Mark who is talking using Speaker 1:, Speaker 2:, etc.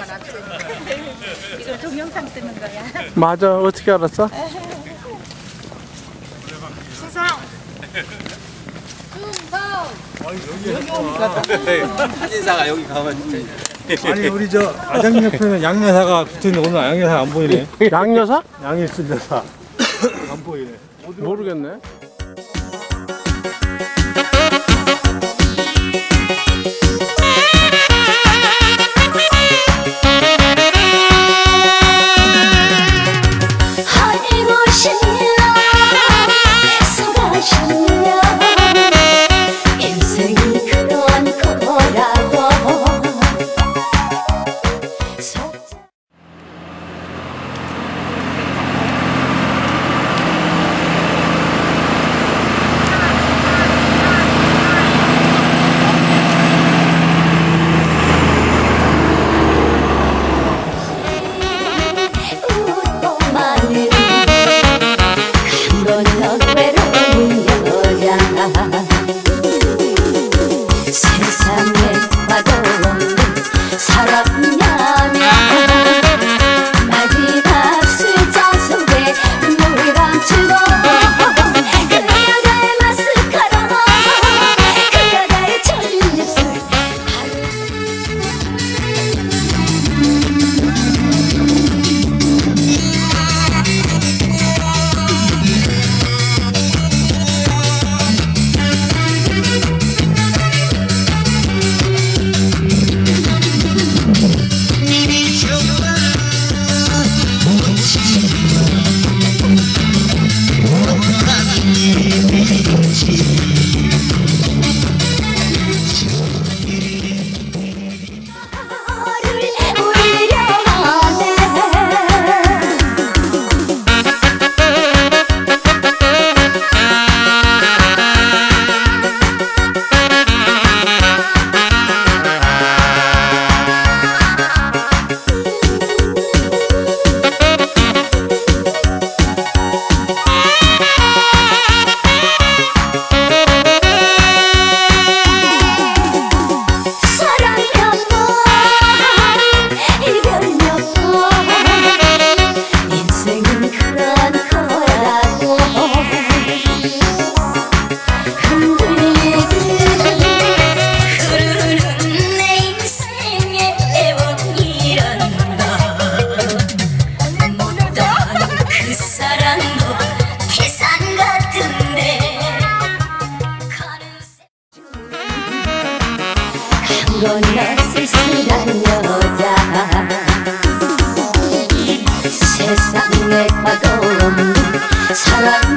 Speaker 1: 건 없지. 이걸 동영상 뜨는 거야. 맞아. 어떻게 알았어?
Speaker 2: 수성. 여기가 여기 가만
Speaker 3: 아니 우리 저 아장님 옆에는 양여사가 붙어있는데 오늘 양여사 안 보이네
Speaker 1: 양여사?
Speaker 3: 양일순 여사 안 보이네
Speaker 1: 모르겠네 세상에 과도 없는 사랑